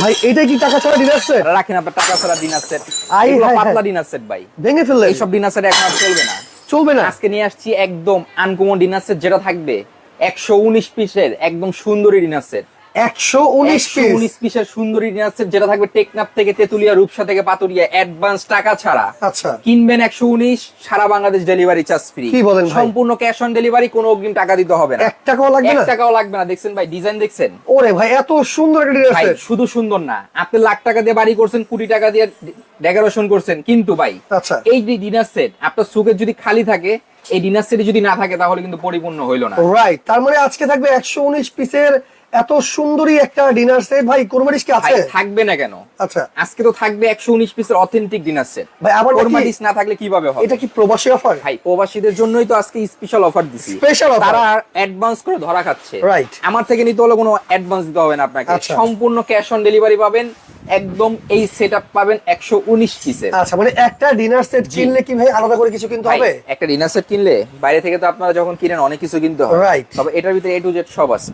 ভাই এটা কি টাকা ছাড়া ডিনার সেট রাখেন আপনার টাকা ছাড়া ডিনার সেট আই পাতলা। ডিনার সেট ভাই। ভেঙে ফেললে এইসব ডিনার সেট এখন আর চলবে না। চলবে না। আজকে নিয়ে আসছি একদম আনকমন ডিনার সেট যেটা থাকবে। একশো উনিশ পিসের একদম সুন্দরী ডিনার সেট একশো উনিশ পিস উনিশ পিসের সুন্দরী ডিনার যেটা থাকবে টেকনাফ থেকে তেতুলিয়া রূপসা থেকে পাতুরিয়া অ্যাডভান্স টাকা ছাড়া। আচ্ছা। কিনবেন একশো উনিশ সারা বাংলাদেশ ডেলিভারি চার্জ ফ্রি কি বলেন সম্পূর্ণ ক্যাশ অন ডেলিভারি কোনো অগ্রিম টাকা দিতে হবে না। এক টাকাও লাগবে না? টাকাও লাগবে না। দেখছেন ভাই ডিজাইন দেখছেন? ওরে ভাই এত সুন্দর একটা ডিনার শুধু সুন্দর না আপনি লাখ টাকা দিয়ে বাড়ি করছেন কোটি টাকা দিয়ে ডেকোরেশন করছেন। কিন্তু ভাই আচ্ছা। এই যে ডিনার সেট আপনার সুকের যদি খালি থাকে এই ডিনার সেট যদি না থাকে তাহলে কিন্তু পরিপূর্ণ হইল না। রাইট তার মানে আজকে থাকবে একশো উনিশ পিসের এত সুন্দরী একটা ডিনার সেট ভাই কোরবানিস কি আছে? থাকবে না কেন? আচ্ছা। আজকে তো থাকবে একশো উনিশ পিসের অথেন্টিক ডিনার সেট ভাই আবার ফরমালিস না থাকলে কীভাবে হবে? এটা কি প্রবাসী অফার ভাই প্রবাসীদের জন্যই তো আজকে স্পেশাল অফার দিছি। স্পেশাল অফার তারা অ্যাডভান্স করে ধরা খাচ্ছে। রাইট আমার থেকে নিতে হলে কোনো অ্যাডভান্স দিতে হবে না আপনাকে। আচ্ছা। সম্পূর্ণ ক্যাশ অন ডেলিভারি পাবেন। একদম এই সেটআপ পাবেন একশো উনিশ পিসের আচ্ছা মানে একটা ডিনার সেট কিনলে কি ভাই আলাদা করে কিছু কিনতে হবে? একটা ডিনার সেট কিনলে বাইরে থেকে তো আপনারা যখন কিনেন অনেক কিছু কিনতে হয় Right. তবে এটার ভিতরে এ টু জেড সব আছে।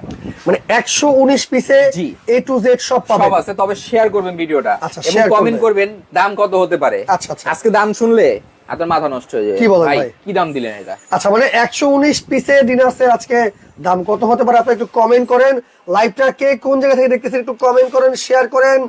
মানে একশো উনিশ পিসে জি। এ টু জেড সব সব আছে তবে শেয়ার করবেন ভিডিওটা। আচ্ছা, এবং কমেন্ট করবেন। দাম কত হতে পারে। আচ্ছা, আচ্ছা। আজকে দাম শুনলে আপনার মাথা নষ্ট হয়ে যায় কি বলেন ভাই? কি দাম দিলেন এটা? আচ্ছা মানে একশো উনিশ পিসে ডিনার সেট আজকে দাম কত হতে পারে? আপনি একটু কমেন্ট করেন। লাইভটা কে কোন জায়গা থেকে দেখতেছেন একটু কমেন্ট করেন শেয়ার করেন।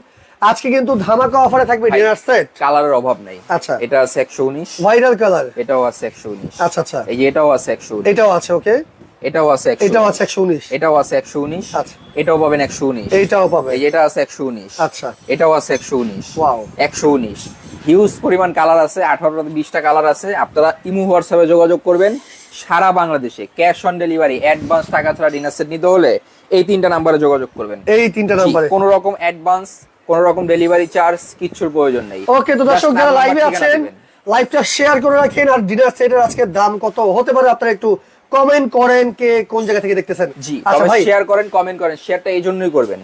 আজকে কিন্তু ধামাকা অফারে থাকবে ডিনার সেট কালারের অভাব নাই আচ্ছা। এটা আছে একশো উনিশ ভাইরাল কালার এটাও আছে একশো উনিশ আচ্ছা আচ্ছা এই যে এটাও আছে একশো উনিশ এটাও আছে ওকে এটাও আছে এটাও আছে একশো উনিশ এটাও আছে একশো উনিশ আচ্ছা। এটাও পাবেন একশো উনিশ এইটাও পাবে এই যে এটা আছে একশো উনিশ আচ্ছা এটাও আছে একশো উনিশ Wow. একশো উনিশ হিউজ পরিমাণ কালার আছে আঠারোটা বিশটা কালার আছে আপনারা ইমু হোয়াটসঅ্যাপে যোগাযোগ করবেন সারা বাংলাদেশে ক্যাশ অন ডেলিভারি অ্যাডভান্স টাকা ছাড়া ডিনার সেট নিতে হলে এই তিনটা নাম্বারে যোগাযোগ করবেন এই তিনটা নাম্বারে কোন রকম অ্যাডভান্স কোন রকম ডেলিভারি চার্জ কিচ্ছুর প্রয়োজন নেই। ওকে তো দর্শক যারা লাইভে আছেন লাইভটা শেয়ার করে রাখেন আর ডিনার সেটের আজকে দাম কত? হতে পারে আপনারা একটু কমেন্ট করেন কে কোন জায়গা থেকে দেখতেছেন। জি আচ্ছা তবে ভাই। শেয়ার করেন কমেন্ট করেন শেয়ারটা এই জন্যই করবেন।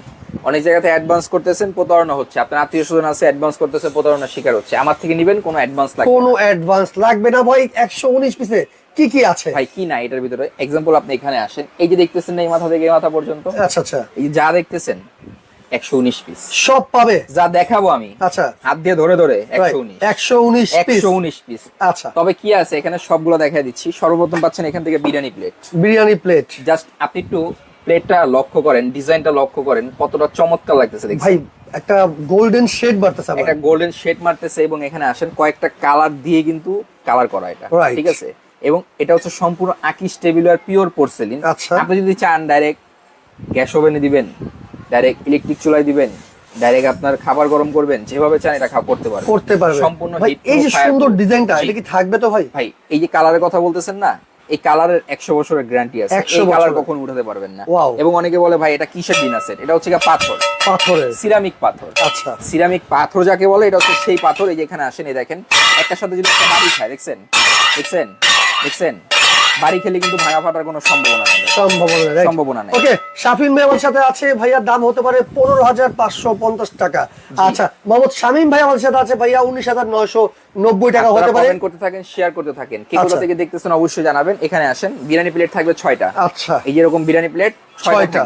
অনেক জায়গাতে অ্যাডভান্স করতেছেন প্রতারণা হচ্ছে। আপনার আত্মীয় স্বজন আছে অ্যাডভান্স করতেছে প্রতারণার শিকার হচ্ছে। আমার থেকে নিবেন কোনো অ্যাডভান্স লাগবে কোনো অ্যাডভান্স লাগবে না ভাই। একশো উনিশ পিসে কি কি আছে? ভাই কি না এটার ভিতরে? এক্সাম্পল আপনি এখানে আসেন। এই যে দেখতেছেন এই মাথা থেকে এই মাথা পর্যন্ত। আচ্ছা আচ্ছা। এই যা দেখতেছেন একশো উনিশ পিস সব পাবে? যা দেখাবো আমি। আচ্ছা। হাত দিয়ে ধরে ধরে একশো উনিশ। একশো উনিশ পিস একশো উনিশ পিস আচ্ছা। তবে কি আছে? এখানে সবগুলো দেখা দিচ্ছি। সর্বপ্রথম পাচ্ছেন এখান থেকে biryani plate biryani plate just আপনি একটু প্লেটটা লক্ষ্য করেন ডিজাইনটা লক্ষ্য করেন কতটা চমৎকার লাগতেছে ভাই একটা গোল্ডেন শেড একটা গোল্ডেন শেড মারতেছে এবং এখানে আসেন কয়েকটা কালার দিয়ে কিন্তু কালার করা এটা। ঠিক আছে? এবং এটা হচ্ছে সম্পূর্ণ আকিস টেবিল আর পিওর পোর্সেলিন। আপনি যদি চান ডাইরেক্ট গ্যাস ওভেনে দিবেন ডাইরেক্ট ইলেকট্রিক চুলায় দিবেন ডাইরেক্ট আপনার খাবার গরম করবেন যেভাবে চান এটা খাওয়া করতে পারবেন। করতে পারবে সম্পূর্ণ ভাই এই যে সুন্দর ডিজাইনটা এটা কি থাকবে তো ভাই? ভাই এই যে কালারের কথা বলতেছেন না এই কালারের একশো বছরের গ্যারান্টি আছে। 100 এই কালার। কখনো উঠাতে পারবেন না। এবং অনেকে বলে ভাই এটা কিসের ডিনার সেট এটা হচ্ছে পাথর। পাথরের। সিরামিক পাথর। আচ্ছা। সিরামিক পাথর যাকে বলে এটা হচ্ছে সেই পাথর। এই যে এখানে আসেন এই দেখেন। একটার সাথে যদি একটা বাড়ি খায় দেখছেন? দেখছেন? দেখছেন? বাড়ি খেলে কিন্তু ভাঙা ফাটার কোনো সম্ভাবনা নেই। সম্ভাবনা নেই সম্ভাবনা নেই। ওকে শাফিন ভাই আমার সাথে আছে ভাইয়া দাম হতে পারে পনেরো হাজার পাঁচশো পঞ্চাশ টাকা। আচ্ছা মোহাম্মদ শামিম ভাই আমার সাথে আছে ভাইয়া উনিশ হাজার নয়শো নব্বই টাকা হতে পারে। করতে থাকেন শেয়ার করতে থাকেন। কে কোথা আচ্ছা। থেকে দেখতেছেন অবশ্যই জানাবেন। এখানে আসেন বিরিয়ানি প্লেট থাকবে ছয়টা। আচ্ছা। এই যেরকম বিরিয়ানি প্লেট ছয়টা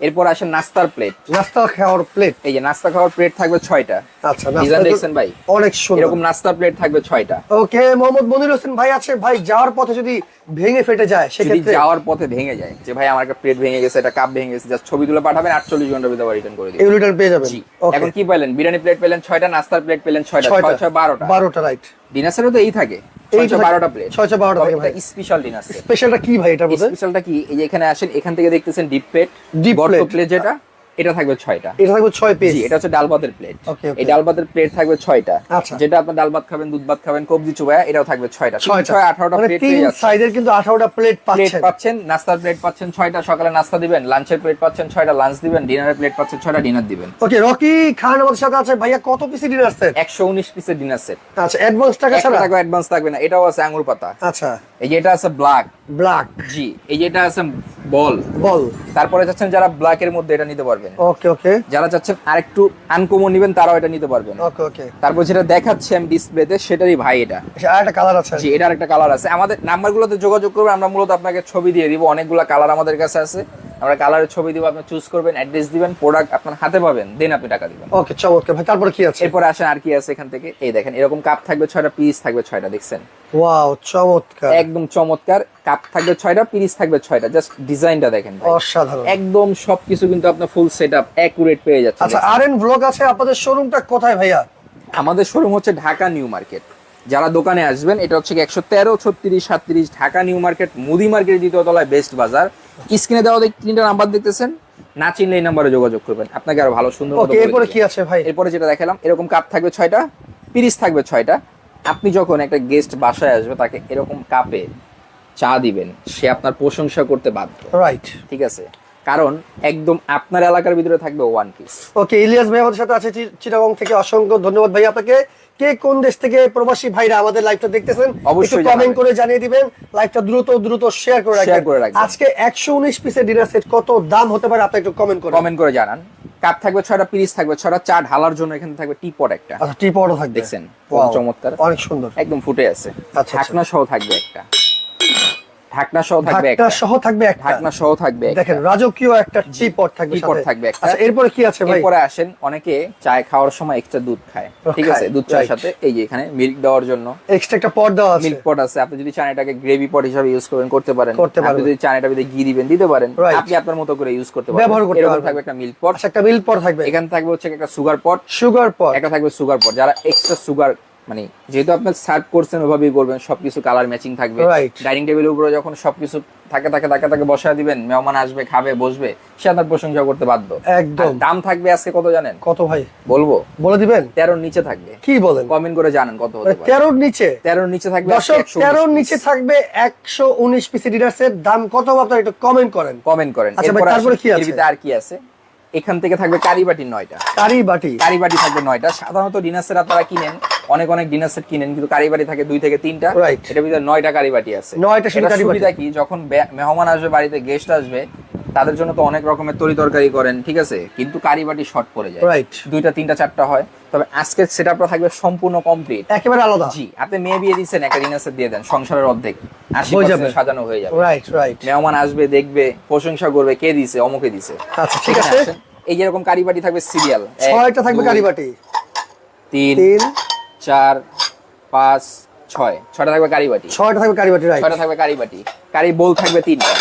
এরপর আসে নাস্তার প্লেট নাস্তা খাওয়ার প্লেট এই যে নাস্তা খাওয়ার প্লেট থাকবে ছয়টা। আচ্ছা ডিজাইন নাস্তা দেখছেন ভাই? অনেক সুন্দর। এরকম নাস্তার প্লেট থাকবে ছয়টা। ওকে মোহাম্মদ মনির হোসেন ভাই আছে। ভাই যাওয়ার পথে যদি ভেঙে ফেটে যায় সেক্ষেত্রে যাওয়ার পথে ভেঙে যায় যে ভাই আমার একটা প্লেট ভেঙে গেছে একটা কাপ ভেঙে গেছে জাস্ট ছবি তুলে পাঠাবেন আটচল্লিশ ঘণ্টার ভিতরে রিটার্ন করে দিবেন। এগুলো রিটার্ন পেয়ে যাবেন। এখন কি পেলেন? বিরিয়ানি প্লেট পেলেন ছয়টা নাস্তার প্লেট পেলেন ছয়টা ছয়টা। ছয় ছয় বারোটা। বারোটা রাইট ডিনার সেটও তো এই থাকে। এই ছয় ছয় থাকে। বারোটা প্লেট থাকে ভাই। স্পেশাল ডিনার স্পেশালটা কি ভাই এটা স্পেশালটা কি? এই যে এখানে আসেন এখান থেকে দেখতেছেন ডিপ প্লেট ডিপ প্লেট যেটা। এটা থাকবে ছয়টা। এটা থাকবে ছয় পিস এটা হচ্ছে ডাল ভাতের প্লেট. এই ডাল ভাতের প্লেট থাকবে ছয়টা। আচ্ছা। যেটা আপনার ডাল ভাত খাবেন দুধ ভাত খাবেন কবজি চুবায়া এটাও থাকবে ছয়টা। ছয় আঠারোটা মানে প্লেট তিন সাইজের কিন্তু আঠারোটা প্লেট প্লেট পাচ্ছেন। নাস্তার প্লেট পাচ্ছেন ছয়টা সকালে নাস্তা দিবেন লাঞ্চের প্লেট পাচ্ছেন ছয়টা লাঞ্চ দিবেন ডিনারের প্লেট পাচ্ছেন ছয়টা ডিনার দিবেন। ওকে রকি খান আমাদের সাথে আছে। ভাইয়া কত পিসি ডিনার সেট একশো উনিশ পিসের ডিনার সেট আচ্ছা অ্যাডভান্স টাকা ছাড়া? টাকা অ্যাডভান্স থাকবে না এটাও আছে আঙুর পাতা। আচ্ছা। এই যে এটা আছে ব্ল্যাক ব্ল্যাক জি এই যে এটা আছে বল। বল। তারপরে চাচ্ছেন যারা ব্ল্যাক এর মধ্যে এটা নিতে পারবেন। ওকে ওকে যারা চাচ্ছেন আরেকটু আনকমন নেবেন তারাও এটা নিতে পারবেন। ওকে ওকে তারপর যেটা দেখাচ্ছি আমি ডিসপ্লেতে সেটারই ভাই এটা। আর একটা কালার আছে। জি এটার একটা কালার আছে। আমাদের নাম্বারগুলোতে যোগাযোগ করবেন আমরা মূলত আপনাকে ছবি দিয়ে দিব। অনেকগুলো কালার আমাদের কাছে আছে। আমরা কালারের ছবি দিব আপনি চুজ করবেন অ্যাড্রেস দিবেন প্রোডাক্ট আপনার হাতে পাবেন দেন আপনি টাকা দিবেন। ওকে চমৎকার ভাই তারপরে কি আছে? এরপরে আসেন আর কি আছে এখান থেকে? এই দেখেন এরকম কাপ থাকবে ছয়টা পিস থাকবে ছয়টা দেখছেন? ওয়াও চমৎকার। একদম চমৎকার কাপ থাকবে ছয়টা পিস থাকবে ছয়টা জাস্ট ডিজাইনটা দেখেন ভাই। অসাধারণ। একদম সবকিছু কিন্তু আপনার ফুল সেট আপ অ্যাকুরেট পেয়ে যাচ্ছে আচ্ছা আর এন ব্লগ আছে আপনাদের শোরুমটা কোথায় ভাইয়া? আমাদের শোরুম হচ্ছে ঢাকা নিউ মার্কেট। যারা দোকানে আসবেন এটা হচ্ছে একশো তেরো ছত্রিশ সাতত্রিশ ঢাকা নিউ মার্কেট মুদি মার্কেট দ্বিতীয় তলায় বেস্ট বাজার। স্ক্রিনে দেওয়া তিনটা নাম্বার দেখতেছেন না চিনলে এই নাম্বারে যোগাযোগ করবেন। আপনাকে আরও ভালো সুন্দর এরপরে কি আছে ভাই? এরপরে যেটা দেখালাম এরকম কাপ থাকবে ছয়টা পিরিস থাকবে ছয়টা। আপনি যখন একটা গেস্ট বাসায় আসবে তাকে এরকম কাপে চা দিবেন সে আপনার প্রশংসা করতে বাধ্য। রাইট ঠিক আছে? কারণ একদম আপনার এলাকার ভিতরে থাকবে ওয়ান পিস ওকে ইলিয়াস ভাই আমাদের সাথে আছে চিটাগং থেকে। অসংখ্য ধন্যবাদ ভাই আপনাকে। কে কোন দেশ থেকে প্রবাসী ভাইরা আমাদের লাইভটা দেখতেছেন অবশ্যই কমেন্ট করে জানিয়ে দিবেন। লাইভটা দ্রুত দ্রুত শেয়ার করে শেয়ার করে রাখবেন। আজকে 119 পিসের ডিনার সেট কত দাম হতে পারে আপনি একটু কমেন্ট করে কমেন্ট করে জানান। কাপ থাকবে ছয়টা পিরিস থাকবে ছয়টা চা ঢালার জন্য এখানে থাকবে টি পট একটা। আচ্ছা টি পটও থাকবে। দেখছেন? খুব চমৎকার। অনেক সুন্দর। একদম ফুটে আছে। আচ্ছা। ঢাকনা সহ থাকবে একটা। ঢাকনা সহ থাকবে ঢাকনা সহ থাকবে একটা। ঢাকনা সহ থাকবে দেখেন রাজকীয় একটা টি পট থাকবে সাথে। থাকবে আচ্ছা এরপরে কি আছে ভাই? এরপরে আসেন অনেকে চায় খাওয়ার সময় এক্সট্রা দুধ খায়। ঠিক আছে? দুধ চায়ের সাথে এই যে এখানে মিল্ক দেওয়ার জন্য। এক্সট্রা একটা পট দেওয়া আছে। মিল্ক পট আছে। আপনি যদি চান এটাকে গ্রেভি পট হিসাবে ইউজ করবেন করতে পারেন। করতে আপনি যদি চান এটা ঘি দিবেন দিতে পারেন। আপনি আপনার মতো করে ইউজ করতে পারবেন। ব্যবহার করতে পারবেন। থাকবে একটা মিল্ক পট আচ্ছা একটা মিল্ক পট থাকবে। এখানে থাকবে হচ্ছে একটা সুগার পট সুগার পট একটা থাকবে সুগার পট যারা এক্সট্রা সুগার মানে যেহেতু আপনি সার্ভ করছেন ওভাবেই করবেন সবকিছু কালার ম্যাচিং থাকবে। ডাইনিং টেবিলের উপরে যখন সবকিছু থাকে থাকে থাকে থাকে বসায় দিবেন মেহমান আসবে খাবে বসবে সে আপনার প্রশংসা করতে বাধ্য। একদম। দাম থাকবে আজকে কত জানেন? কত ভাই? বলব? বলে দিবেন? তেরোর নিচে থাকবে। কি বলেন? কমেন্ট করে জানেন কত হতে পারে। তেরোর নিচে? তেরোর নিচে থাকবে তেরোর নিচে থাকবে একশো উনিশ পিসি ডিনার সেট দাম কত আপনারা একটু কমেন্ট করেন। কমেন্ট করেন। আচ্ছা তারপরে কি আছে? ভিতরে আর কি আছে? এখান থেকে থাকবে কারি বাটি নয়টা। কারি বাটি কারি বাটি থাকবে নয়টা। সাধারণত ডিনার সেট আপনারা কিনেন অনেক অনেক ডিনার সেট কিনেন কিন্তু কারি বাটি থাকে দুই থেকে তিনটা। এটা ভিতরে নয়টা কারি বাটি আছে। নয়টা। সুবিধা কি? যখন মেহমান আসবে বাড়িতে গেস্ট আসবে তাদের জন্য তো অনেক রকমের তরি তরকারি করেন ঠিক আছে? কিন্তু কারিবাটি শর্ট পড়ে যায়। রাইট দুইটা তিনটা চারটা হয়। তবে আজকের সেটআপটা থাকবে সম্পূর্ণ কমপ্লিট একেবারে আলাদা। জি আপনি মেয়ে বিয়ে দিচ্ছেন একটা ডিনার দিয়ে দেন। সংসারের অর্ধেক। আশি সাজানো হয়ে যাবে। রাইট রাইট মেহমান আসবে দেখবে প্রশংসা করবে কে দিছে অমুকে দিছে। আচ্ছা ঠিক আছে। এই যেরকম কারিবাটি থাকবে সিরিয়াল ছয়টা থাকবে কারি বাটি তিন চার পাঁচ ছয়। ছয়টা থাকবে কারিবাটি। ছয়টা থাকবে কারি বাটি রাইট ছয়টা থাকবে কারিবাটি। কারি বোল থাকবে তিনটা।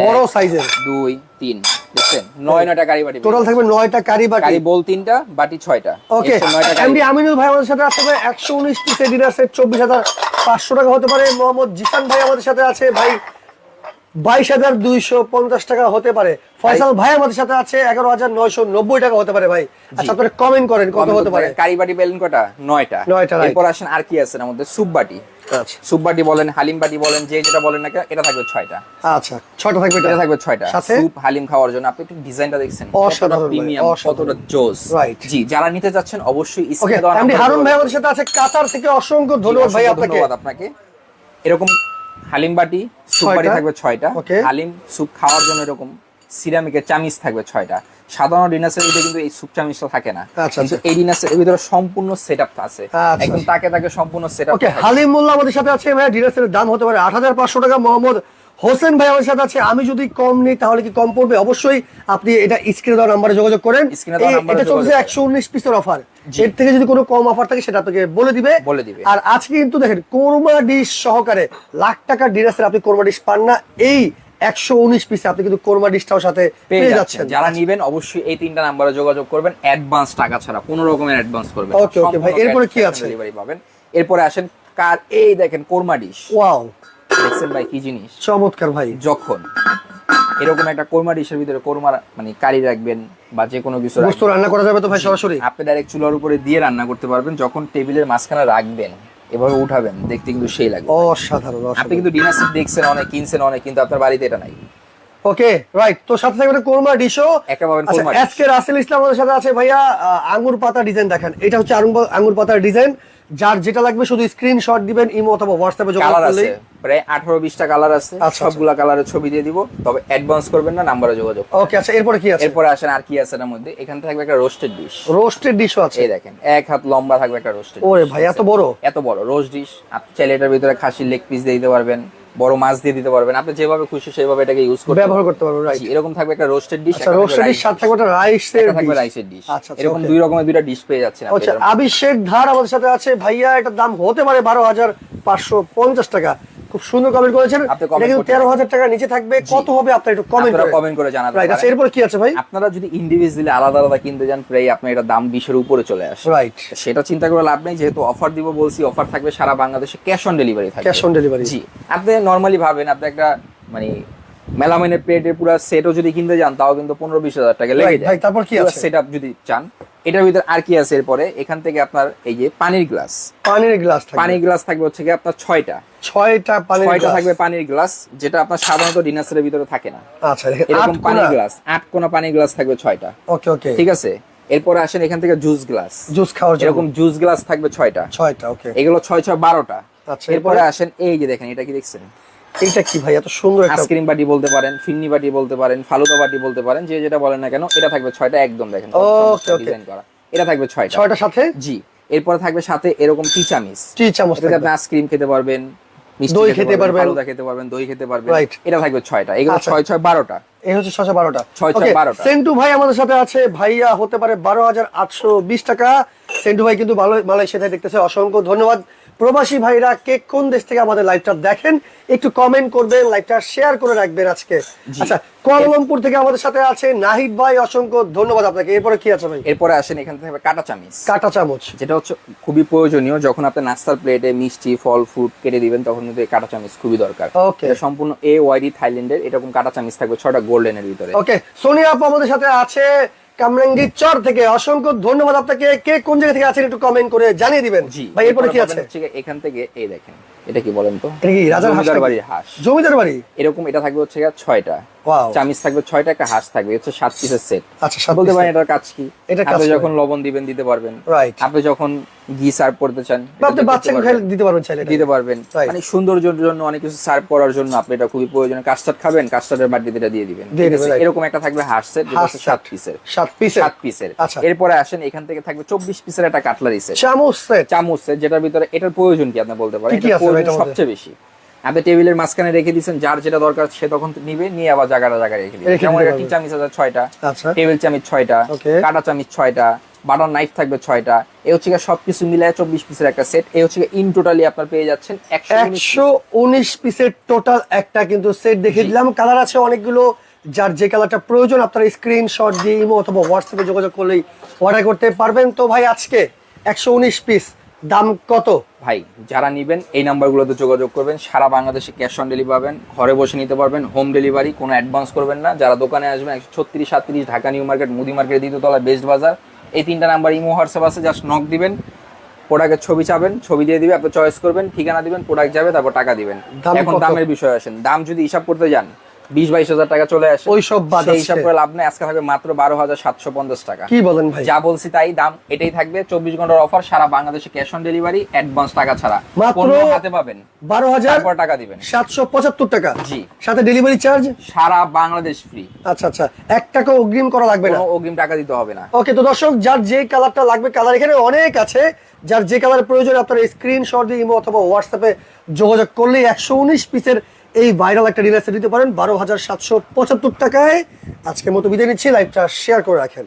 বড় সাইজের। দুই তিন দেখছেন? নয় নয়টা কারিবাটি টোটাল থাকবে নয়টা কারি বাটি কারি বোল তিনটা বাটি ছয়টা। ওকে এমডি আমিনুল ভাই আমাদের সাথে আছে ভাই একশো উনিশ পিসের ডিনার সেট চব্বিশ হাজার পাঁচশো টাকা হতে পারে। মোহাম্মদ জিসান ভাই আমাদের সাথে আছে। ভাই বাইশ হাজার দুইশো পঞ্চাশ টাকা হতে পারে। ফয়সাল ভাই আমাদের সাথে আছে। এগারো হাজার নয়শো নব্বই টাকা হতে পারে। ভাই আচ্ছা আপনারা কমেন্ট করেন কত হতে পারে। কারিবাটি বেলুন কটা? নয়টা। নয়টা. এরপর আসেন আর কি আছে আমাদের? সুপ বাটি। আচ্ছা। সুপ বাটি বলেন হালিম বাটি বলেন যে যেটা বলেন না এটা থাকবে ছয়টা। আচ্ছা ছয়টা থাকবে এটা? থাকবে ছয়টা? স্যুপ হালিম খাওয়ার জন্য। আপনি একটু ডিজাইনটা দেখছেন। অসাধারণ প্রিমিয়াম কতটা জোস. জি যারা নিতে যাচ্ছেন অবশ্যই স্ক্রিনে দেওয়া হারুন ভাই আমাদের সাথে আছে কাতার থেকে অসংখ্য ধন্যবাদ ভাই আপনাকে। ধন্যবাদ আপনাকে। এরকম হালিম বাটি সুপ বাটি থাকবে ছয়টা। হালিম স্যুপ খাওয়ার জন্য এরকম সিরামিকের চামিচ থাকবে ছয়টা। সাধারণ ডিনার্সের ভিতরে কিন্তু এই স্যুপ চামিচটা থাকে না। আচ্ছা, কিন্তু আচ্ছা। এই ডিনার্সের ভিতরে সম্পূর্ণ সেটআপ আছে। আচ্ছা। একদম তাকে তাকে সম্পূর্ণ সেটআপ ওকে হালিম মোল্লা আমাদের সাথে আছে। ভাই ডিনার সেটের দাম হতে পারে আট হাজার পাঁচশো টাকা। মোহাম্মদ হোসেন ভাই আমাদের সাথে আছে। আমি যদি কম নিই তাহলে কি কম পড়বে? অবশ্যই আপনি এটা স্ক্রিনে দেওয়া নাম্বারে যোগাযোগ করেন। এটা চলছে একশো উনিশ পিসের অফার এর থেকে যদি কোনো কম অফার থাকে সেটা আপনাকে বলে দিবে। বলে দিবে। আর আজকে কিন্তু দেখেন কোরমা ডিশ সহকারে লাখ টাকার ডিনার সেট আপনি কোরমা ডিশ পান না। এই একশো উনিশ পিসে আপনি কিন্তু কোরমা ডিশটাও সাথে পেয়ে যাচ্ছেন। যারা নিবেন অবশ্যই এই তিনটা নাম্বারে যোগাযোগ করবেন। অ্যাডভান্স টাকা ছাড়া কোনো রকমের অ্যাডভান্স করবেন Okay, okay, ভাই, এরপরে কি আছে? ডেলিভারি পাবেন। এরপরে আসেন কার এই দেখেন কোরমা ডিশ ওয়াও দেখছেন ভাই কি জিনিস? চমৎকার ভাই। যখন এরকম একটা কোরমা ডিশের ভিতরে কোরমার মানে কারি রাখবেন বা যে কোনো কিছু রান্না করা যাবে তো ভাই সরাসরি? আপনি ডাইরেক্ট চুলার উপরে দিয়ে রান্না করতে পারবেন। যখন টেবিলের মাঝখানে রাখবেন এভাবে উঠাবেন দেখতে কিন্তু সেই লাগে। অসাধারণ আপনি কিন্তু ডিনার সেট দেখছেন অনেক কিনছেন অনেক কিন্তু আপনার বাড়িতে এটা নাই। ওকে রাইট তো সাথে থাকবে কোরমা পাবেন আচ্ছা। আজকে রাসেল ইসলাম আমাদের সাথে আছে। ভাইয়া আঙ্গুর পাতা ডিজাইন দেখেন। এটা হচ্ছে আঙ্গুর পাতার ডিজাইন যার যেটা লাগবে শুধু স্ক্রিনশট দিবেন ইমো অথবা হোয়াটসঅ্যাপে যোগাযোগ করলেই। প্রায় আঠারো বিশটা কালার আছে। আচ্ছা, সবগুলা কালারের ছবি দিয়ে দিব। তবে অ্যাডভান্স করবেন না নাম্বারে যোগাযোগ ওকে আচ্ছা এরপরে কি আছে? এরপরে আসেন আর কি আছে এর মধ্যে? এখানে থাকবে একটা রোস্টেড ডিশ রোস্টেড ডিশও আছে। এই দেখেন এক হাত লম্বা থাকবে একটা রোস্টেড ওরে ভাই এত বড়? এত বড় রোস্ট ডিশ আপনি চাইলে এটার ভিতরে খাসির লেগ পিস দিয়ে দিতে পারবেন। বড় মাছ দিয়ে দিতে পারবেন। আপনি যেভাবে খুশি সেভাবে এটাকে ইউজ করতে ব্যবহার করতে পারবেন রাইট এরকম থাকবে একটা রোস্টেড ডিশ আচ্ছা রোস্টারির সাথে থাকবে একটা রাইসের ডিশ থাকবে রাইসের ডিশ আচ্ছা, আচ্ছা, এরকম দুই রকমের দুইটা ডিশ পেয়ে যাচ্ছেন আপনি আচ্ছা অভিষেক ধার আমাদের সাথে আছে। ভাইয়া এটার দাম হতে পারে বারো হাজার পাঁচশো পঞ্চাশ টাকা। খুব সুন্দর কমেন্ট করেছেন। এটা কিন্তু তেরো হাজার টাকার নিচে থাকবে। কত হবে আপনার একটু কমেন্ট করে। কমেন্ট করে জানাতে রাইট আচ্ছা এরপর কি আছে ভাই? আপনারা যদি ইন্ডিভিজুয়ালি আলাদা আলাদা কিনতে যান প্রায় আপনার এটা দাম বিশের উপরে চলে আসে। রাইট সেটা চিন্তা করে লাভ নেই যেহেতু অফার দিব বলছি অফার থাকবে সারা বাংলাদেশে ক্যাশ অন ডেলিভারি থাকবে। ক্যাশ অন ডেলিভারি জি আপনি নর্মালি ভাবেন আপনি একটা মানে মেলামাইনের প্লেটের পুরো সেটও যদি কিনতে যান তাও কিন্তু পনেরো বিশ হাজার টাকা লেগে যায়। ভাই, তারপর কি আছে? সেট যদি চান এটার ভিতরে আর কি আছে এরপরে? এখান থেকে আপনার এই যে পানির গ্লাস। পানির গ্লাস থাকবে। পানির গ্লাস থাকবে হচ্ছে গিয়ে আপনার ছয়টা। ছয়টা পানির ছয়টা গ্লাস। থাকবে পানির গ্লাস যেটা আপনার সাধারণত ডিনার সেটের ভিতরে থাকে না। আচ্ছা এরকম পানির গ্লাস আট কোনা পানির গ্লাস থাকবে ছয়টা। ওকে ওকে। ঠিক আছে? এরপরে আসেন এখান থেকে জুস গ্লাস। জুস খাওয়ার জন্য। এরকম জুস গ্লাস থাকবে ছয়টা। ছয়টা ওকে। এগুলো ছয় ছয় বারোটা। আচ্ছা, এরপরে? আসেন এই যে দেখেন এটা কি দেখছেন? এটা কি ভাই? এত সুন্দর একটা আইসক্রিম বাটি বলতে পারেন ফিন্নি বাটি বলতে পারেন ফালুদা বাটি বলতে পারেন যে যেটা বলেন না কেন এটা থাকবে ছয়টা একদম দেখেন Okay, okay. ডিজাইন করা। এটা থাকবে ছয়টা। ছয়টার সাথে? জি। এরপরে থাকবে সাথে এরকম টি চামিচ টি চামচ এটাতে থাকবে। আপনি আইসক্রিম খেতে পারবেন মিষ্টি দই খেতে পারবেন। ফালুদা খেতে পারবেন দই খেতে পারবেন. এটা থাকবে ছয়টা। এগুলো আচ্ছা। ছয় ছয় বারোটা। এই হচ্ছে ছশো বারোটা। ছয় ছয় বারোটা। সেন্টু ভাই আমাদের সাথে আছে। ভাইয়া হতে পারে বারো হাজার আটশো বিশ টাকা। সেন্টু ভাই কিন্তু ভালো মালয়েশিয়া থেকে দেখতেছে। অসংখ্য ধন্যবাদ। প্রবাসী ভাইরা কে কোন দেশ থেকে আমাদের লাইভটা দেখেন একটু কমেন্ট করবেন লাইভটা শেয়ার করে রাখবেন আজকে। আচ্ছা কুয়ালালামপুর থেকে আমাদের সাথে আছে নাহিদ ভাই অসংখ্য ধন্যবাদ আপনাকে। এরপরে কি আছে ভাই? এরপরে আসেন এখান থেকে কাটা চামিচ। কাটা চামচ। যেটা হচ্ছে খুবই প্রয়োজনীয় যখন আপনি নাস্তার প্লেটে মিষ্টি ফল ফ্রুট কেটে দিবেন তখন কিন্তু কাটা চামিচ খুবই দরকার। ওকে এটা সম্পূর্ণ এ ওয়াইডি থাইল্যান্ডের এরকম কাটা চামিচ থাকবে ছটা গোল্ডেনের ভিতরে। ওকে সোনিয়া আপু আমাদের সাথে আছে। কামরাঙ্গি চর থেকে অসংখ্য ধন্যবাদ আপনাকে। কে কোন জায়গা থেকে আছেন একটু কমেন্ট করে জানিয়ে দিবেন। জি ভাই এরপরে কি আছে? এখান থেকে এই দেখেন এটা কি বলেন তো? এটা কি রাজার বাড়ি? হাঁস। জমিদার বাড়ি? এরকম এটা থাকবে হচ্ছে গিয়ে ছয়টা। ওয়াও। চামিচ থাকবে ছয়টা একটা হাঁস থাকবে হচ্ছে সাত পিসের সেট আচ্ছা বলতে পারেন এটার কাজ কি? এটা আপনি যখন লবণ দিবেন দিতে পারবেন. আপনি যখন ঘি সার্ভ করতে চান আপনি বাচ্চাকে। খাইলে দিতে পারবেন চাইলে দিতে পারবেন। মানে সৌন্দর্যের জন্য অনেক কিছু সার্ভ করার জন্য আপনি এটা খুবই প্রয়োজন কাস্টার্ড খাবেন কাস্টার্ডের বাটিতে এটা দিয়ে দিবেন? এরকম একটা থাকবে হাফ সেট সাত পিসের সাত পিস সাত পিসের আচ্ছা। এরপরে আসেন এখান থেকে থাকবে চব্বিশ পিসের একটা কাটলারি সেট চামচ সেট চামচ সেট যেটার ভিতরে এটার প্রয়োজন কি আপনি বলতে পারেন? সবচেয়ে বেশি। আপনি টেবিলের মাঝখানে রেখে দিচ্ছেন যার যেটা দরকার সে তখন নিবে নিয়ে আবার জায়গাটা জায়গায় রেখে দিবে। যেমন এটা টি চামিচ আছে ছয়টা আচ্ছা। টেবিল চামিচ ছয়টা. কাটা চামিচ ছয়টা বাটার নাইফ থাকবে ছয়টা। এ হচ্ছে সবকিছু মিলায় চব্বিশ পিসের একটা সেট এ হচ্ছে ইন টোটালি আপনার পেয়ে যাচ্ছেন একশো উনিশ পিসের টোটাল একটা কিন্তু সেট দেখে দিলাম। কালার আছে অনেকগুলো যার যে কালারটা প্রয়োজন আপনারা স্ক্রিনশট দিয়ে ইমো অথবা হোয়াটসঅ্যাপে যোগাযোগ করলেই অর্ডার করতে পারবেন। তো ভাই আজকে একশো উনিশ পিস দাম কত? ভাই যারা নিবেন এই নাম্বারগুলোতে যোগাযোগ করবেন। সারা বাংলাদেশে ক্যাশ অন ডেলিভারি পাবেন ঘরে বসে নিতে পারবেন হোম ডেলিভারি কোনো অ্যাডভান্স করবেন না। যারা দোকানে আসবেন একশো ছত্রিশ সাতত্রিশ ঢাকা নিউ মার্কেট মুদি মার্কেট দ্বিতীয়তলা বেস্ট বাজার এই তিনটা নাম্বার ইমো হোয়াটসঅ্যাপ আছে জাস্ট নক দিবেন প্রোডাক্টের ছবি চাবেন ছবি দিয়ে দিবে আপনি চয়েস করবেন ঠিকানা দিবেন প্রোডাক্ট যাবে তারপর টাকা দিবেন। এখন দামের বিষয় আসেন। দাম যদি হিসাব করতে যান বিশ বাইশ হাজার টাকা চলে আসে। সেই হিসাব করে লাভ নেই আজকে থাকবে মাত্র বারো হাজার সাতশো পঞ্চাশ টাকা। কি বলেন ভাই? যা বলছি তাই দাম এটাই থাকবে চব্বিশ ঘণ্টার অফার সারা বাংলাদেশে ক্যাশ অন ডেলিভারি অ্যাডভান্স টাকা ছাড়া। মাত্র হাতে পাবেন। বারো হাজার টাকা দিবেন। সাতশো পঁচাত্তর টাকা। জি। সাথে ডেলিভারি চার্জ সারা বাংলাদেশ ফ্রি আচ্ছা আচ্ছা। এক টাকা অগ্রিম করা লাগবে না। অগ্রিম টাকা দিতে হবে না। ওকে তো দর্শক যার যে কালারটা লাগবে কালার এখানে অনেক আছে। যার যে কালার প্রয়োজন আপনারা স্ক্রিনশট দিয়ে ইমো অথবা হোয়াটসঅ্যাপে যোগাযোগ করলে একশো উনিশ পিসের এই ভাইরাল একটা ডিলার দিতে পারেন বারো হাজার সাতশো পঁচাত্তর টাকায়। আজকের মতো বিদায় নিচ্ছি লাইভটা শেয়ার করে রাখেন।